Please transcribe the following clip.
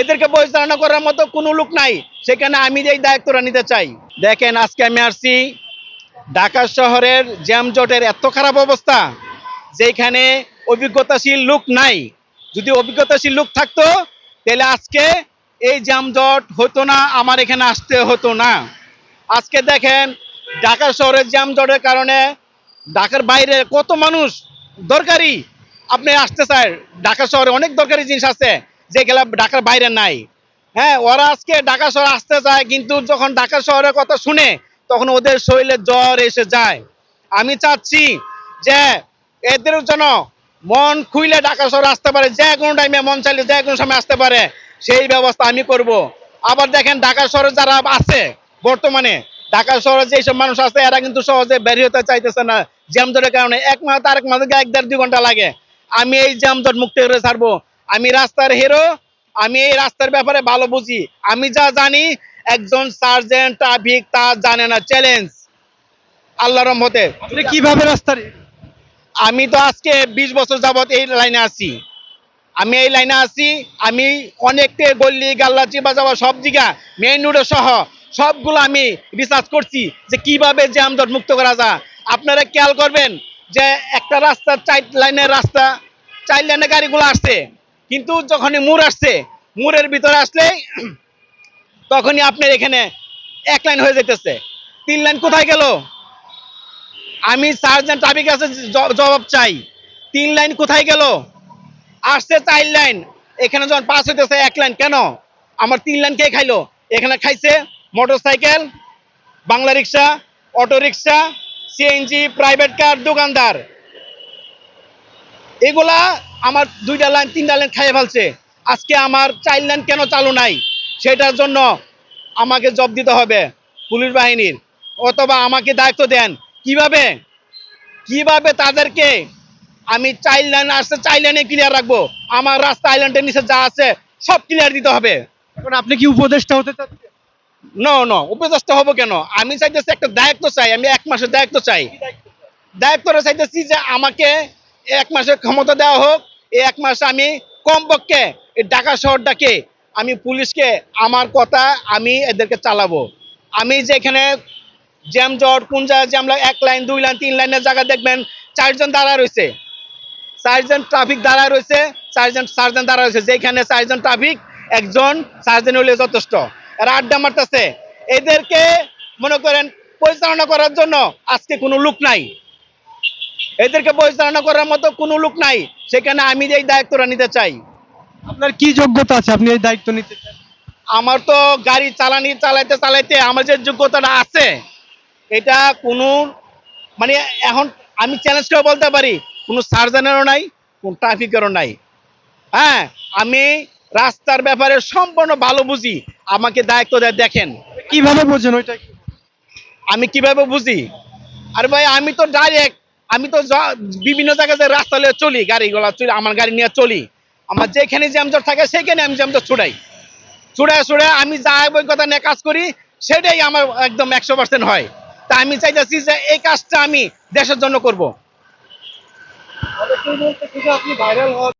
এদেরকে পরিচালনা করার মতো কোনো লোক নাই। সেখানে আমি এই দায়িত্বটা নিতে চাই। দেখেন, আজকে আমি আসছি ঢাকা শহরের জ্যামজটের এত খারাপ অবস্থা, যেখানে অভিজ্ঞতাশীল লোক নাই। যদি অভিজ্ঞতাশীল লোক থাকতো, তাহলে আজকে এই জ্যামজট হতো না, আমার এখানে আসতে হতো না। আজকে দেখেন, ঢাকা শহরের জ্যামজটের কারণে ঢাকার বাইরে কত মানুষ দরকারি। আপনি আসতে চায় ঢাকা শহরে অনেক দরকারি জিনিস আছে। যেগুলা ঢাকার বাইরে নাই। হ্যাঁ ওরা আজকে ঢাকা শহরে আসতে চায়, কিন্তু যখন ঢাকা শহরের কথা শুনে, তখন ওদের শরীরে জ্বর এসে যায়। আমি চাচ্ছি যে এদের জন্য মন খুইলে ঢাকা শহরে আসতে পারে, যে কোনো টাইমে মন চাইলে যে কোনো সময় আসতে পারে, সেই ব্যবস্থা আমি করব। আবার দেখেন ঢাকা শহরে যারা আছে বর্তমানে, ঢাকা শহরে যেসব মানুষ আছে, এরা কিন্তু সহজে বের হতে চাইতেছে না জ্যামজটের কারণে। এক মাস আরেক মাস এক দেড় দুই ঘণ্টা লাগে। আমি এই জ্যামজট মুক্ত করে ছাড়বো। আমি রাস্তার হিরো আমি এই রাস্তার ব্যাপারে ভালো বুঝি। আমি যা জানি একজন সার্জেন্ট ট্রাফিক তা জানে না। চ্যালেঞ্জ আল্লাহ রহমতে। কীভাবে রাস্তার আমি তো আজকে বিশ বছর যাবত এই লাইনে আছি। আমি এই লাইনে আছি আমি অনেকটা গল্লি গাল্লা চিপা যাওয়া সব জায়গা মেইন রোডে সহ সবগুলো আমি রিসার্চ করছি যে কীভাবে জ্যামজট মুক্ত করা যায়। আপনারা খেয়াল করবেন যে একটা রাস্তা চার লাইনের রাস্তা চার লাইনের গাড়িগুলো আসছে। কিন্তু যখনই মুর আসছে, মুরের ভিতরে আসলে তখনই আপনার এখানে এক লাইন হয়ে যেতেছে তিন লাইন কোথায় গেল? আমি সার্জেন্ট ট্রাফিক কাছে জবাব চাই। তিন লাইন কোথায় গেল? আসছে চার লাইন। এখানে যখন পাস হইতেছে এক লাইন, কেন? আমার তিন লাইন কে খাইলো? এখানে খাইছে motorcycle Bangla rickshaw, auto rickshaw, CNG, private car, দোকানদার। এগুলা আমার দুইটা লাইন তিনটা লাইন খাইয়ে ফেলছে। আজকে আমার চার লাইন কেন চালু নাই? সেটার জন্য আমাকে জব দিতে হবে পুলিশ বাহিনীর। অথবা আমাকে দায়িত্ব দেন। কীভাবে? কীভাবে তাদেরকে আমি চাইল্ড লাইন আসছে চাইল্ড লাইনে ক্লিয়ার রাখব? আমার রাস্তা আইল্যান্ডের নিচে যা আছে সব ক্লিয়ার দিতে হবে। এখন আপনি কি উপদেষ্টা হতে চাচ্ছেন? নো নো উপদেষ্টা হব কেন? আমি চাইতেছি একটা দায়িত্ব চাই আমি এক মাসের দায়িত্ব চাই। দায়িত্বটা চাইতেছি যে আমাকে এক মাসের ক্ষমতা দেওয়া হোক, এই এক মাস আমি কমপক্ষে ঢাকা শহরটাকে আমি পুলিশকে আমার কথা আমি এদেরকে চালাবো। আমি যেখানে জ্যাম জট, কোন জায়গায় জ্যাম এক লাইন, দুই লাইন, তিন লাইনের জায়গা দেখবেন, চারজন দাঁড়া রয়েছে। চারজন ট্রাফিক দাঁড়া রয়েছে, চারজন সার্জন দাঁড়া রয়েছে, যেখানে চারজন ট্রাফিক, একজন সার্জন হলে যথেষ্ট। এরা আড্ডা মারতেছে। এদেরকে মনে করেন পরিচালনা করার জন্য আজকে কোনো লোক নাই। এদেরকে পরিচালনা করার মতো কোনো লোক নাই। সেখানে আমি এই দায়িত্বটা নিতে চাই। আপনার কি যোগ্যতা আছে? আপনি এই দায়িত্ব নিতে চান? আমার তো গাড়ি চালানি চালাইতে চালাইতে আমার যে যোগ্যতাটা আছে এটা কোনো মানে এখন আমি চ্যালেঞ্জ করে বলতে পারি কোনো সার্জনেরও নাই কোনো ট্রাফিকেরও নাই। হ্যাঁ আমি রাস্তার ব্যাপারে সম্পূর্ণ ভালো বুঝি। আমাকে দায়িত্ব দেয় দেখেন। কীভাবে বুঝেন ওইটা আমি কীভাবে বুঝি? আর ভাই আমি তো ডাইরেক্ট আমি তো বিভিন্ন জায়গায় রাস্তা নিয়ে চলি, গাড়িগুলো চলি, আমার গাড়ি নিয়ে চলি। আমার যেখানে জ্যামজট থাকে, সেখানে আমি জ্যামজট ছুড়াই ছুড়ে ছুড়ে আমি যা অভিজ্ঞতা নিয়ে কাজ করি, সেটাই আমার একদম একশো পার্সেন্ট হয়। তা আমি চাইতেছি যে এই কাজটা আমি দেশের জন্য করব।